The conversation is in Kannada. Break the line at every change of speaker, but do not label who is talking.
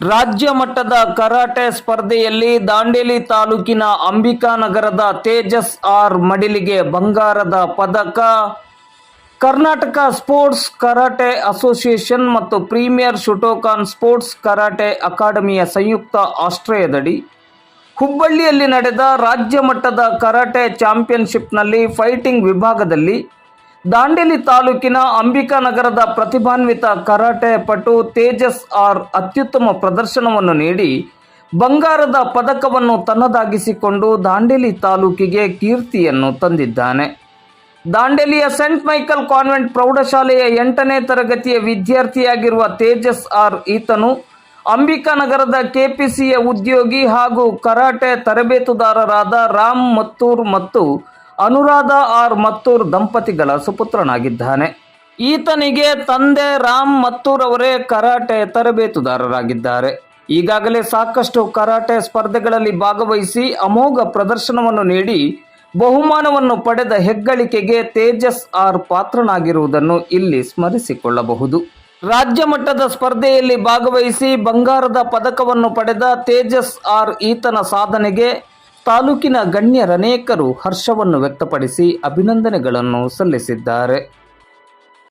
ರಾಜ್ಯ ಮಟ್ಟದ ಕರಾಟೆ ಸ್ಪರ್ಧೆಯಲ್ಲಿ ದಾಂಡೇಲಿ ತಾಲೂಕಿನ ಅಂಬಿಕಾನಗರದ ತೇಜಸ್ ಆರ್ ಮಡಿಲಿಗೆ ಬಂಗಾರದ ಪದಕ. ಕರ್ನಾಟಕ ಸ್ಪೋರ್ಟ್ಸ್ ಕರಾಟೆ ಅಸೋಸಿಯೇಷನ್ ಮತ್ತು ಪ್ರೀಮಿಯರ್ ಶುಟೋಕಾನ್ ಸ್ಪೋರ್ಟ್ಸ್ ಕರಾಟೆ ಅಕಾಡೆಮಿಯ ಸಂಯುಕ್ತ ಆಶ್ರಯದಡಿ ಹುಬ್ಬಳ್ಳಿಯಲ್ಲಿ ನಡೆದ ರಾಜ್ಯ ಮಟ್ಟದ ಕರಾಟೆ ಚಾಂಪಿಯನ್ಶಿಪ್ನಲ್ಲಿ ಫೈಟಿಂಗ್ ವಿಭಾಗದಲ್ಲಿ ದಾಂಡೇಲಿ ತಾಲೂಕಿನ ಅಂಬಿಕಾ ನಗರದ ಪ್ರತಿಭಾನ್ವಿತ ಕರಾಟೆ ಪಟು ತೇಜಸ್ ಆರ್ ಅತ್ಯುತ್ತಮ ಪ್ರದರ್ಶನವನ್ನು ನೀಡಿ ಬಂಗಾರದ ಪದಕವನ್ನು ತನ್ನದಾಗಿಸಿಕೊಂಡು ದಾಂಡೇಲಿ ತಾಲೂಕಿಗೆ ಕೀರ್ತಿಯನ್ನು ತಂದಿದ್ದಾನೆ. ದಾಂಡೇಲಿಯ ಸೆಂಟ್ ಮೈಕಲ್ ಕಾನ್ವೆಂಟ್ ಪ್ರೌಢಶಾಲೆಯ ಎಂಟನೇ ತರಗತಿಯ ವಿದ್ಯಾರ್ಥಿಯಾಗಿರುವ ತೇಜಸ್ ಆರ್ ಈತನು ಅಂಬಿಕಾನಗರದ ಕೆಪಿಸಿಯ ಉದ್ಯೋಗಿ ಹಾಗೂ ಕರಾಟೆ ತರಬೇತುದಾರರಾದ ರಾಮ್ ಮತ್ತೂರ್ ಮತ್ತು ಅನುರಾಧ ಆರ್ ಮತ್ತೂರ್ ದಂಪತಿಗಳ ಸುಪುತ್ರನಾಗಿದ್ದಾನೆ. ಈತನಿಗೆ ತಂದೆ ರಾಮ್ ಮತ್ತೂರ್ ಅವರೇ ಕರಾಟೆ ತರಬೇತುದಾರರಾಗಿದ್ದಾರೆ. ಈಗಾಗಲೇ ಸಾಕಷ್ಟು ಕರಾಟೆ ಸ್ಪರ್ಧೆಗಳಲ್ಲಿ ಭಾಗವಹಿಸಿ ಅಮೋಘ ಪ್ರದರ್ಶನವನ್ನು ನೀಡಿ ಬಹುಮಾನವನ್ನು ಪಡೆದ ಹೆಗ್ಗಳಿಕೆಗೆ ತೇಜಸ್ ಆರ್ ಪಾತ್ರನಾಗಿರುವುದನ್ನು ಇಲ್ಲಿ ಸ್ಮರಿಸಿಕೊಳ್ಳಬಹುದು. ರಾಜ್ಯ ಮಟ್ಟದ ಸ್ಪರ್ಧೆಯಲ್ಲಿ ಭಾಗವಹಿಸಿ ಬಂಗಾರದ ಪದಕವನ್ನು ಪಡೆದ ತೇಜಸ್ ಆರ್ ಈತನ ಸಾಧನೆಗೆ ತಾಲೂಕಿನ ಗಣ್ಯರನೇಕರು ಹರ್ಷವನ್ನು ವ್ಯಕ್ತಪಡಿಸಿ ಅಭಿನಂದನೆಗಳನ್ನು ಸಲ್ಲಿಸಿದ್ದಾರೆ.